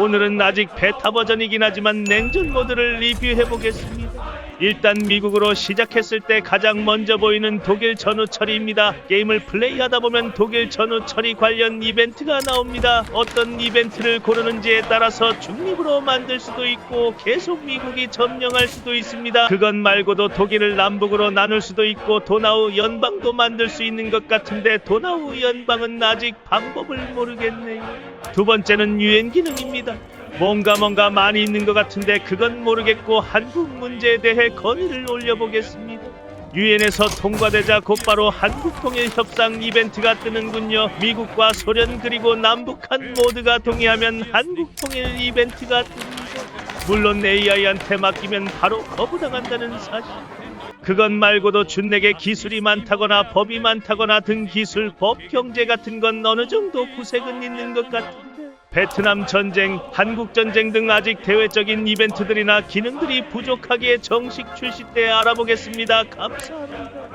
오늘은 아직 베타 버전이긴 하지만 냉전 모드를 리뷰해 보겠습니다. 일단 미국으로 시작했을 때 가장 먼저 보이는 독일 전후 처리입니다. 게임을 플레이하다 보면 독일 전후 처리 관련 이벤트가 나옵니다. 어떤 이벤트를 고르는지에 따라서 중립으로 만들 수도 있고 계속 미국이 점령할 수도 있습니다. 그것 말고도 독일을 남북으로 나눌 수도 있고 도나우 연방도 만들 수 있는 것 같은데 도나우 연방은 아직 방법을 모르겠네요. 두 번째는 유엔 기능입니다. 뭔가 뭔가 많이 있는 것 같은데 그건 모르겠고 한국 문제에 대해 건의를 올려보겠습니다. 유엔에서 통과되자 곧바로 한국 통일 협상 이벤트가 뜨는군요. 미국과 소련 그리고 남북한 모두가 동의하면 한국 통일 이벤트가 뜹니다. 물론 AI한테 맡기면 바로 거부당한다는 사실. 그것 말고도 준내게 기술이 많다거나 법이 많다거나 등 기술, 법, 경제 같은 건 어느 정도 구색은 있는 것 같은데 베트남 전쟁, 한국 전쟁 등 아직 대외적인 이벤트들이나 기능들이 부족하기에 정식 출시 때 알아보겠습니다. 감사합니다.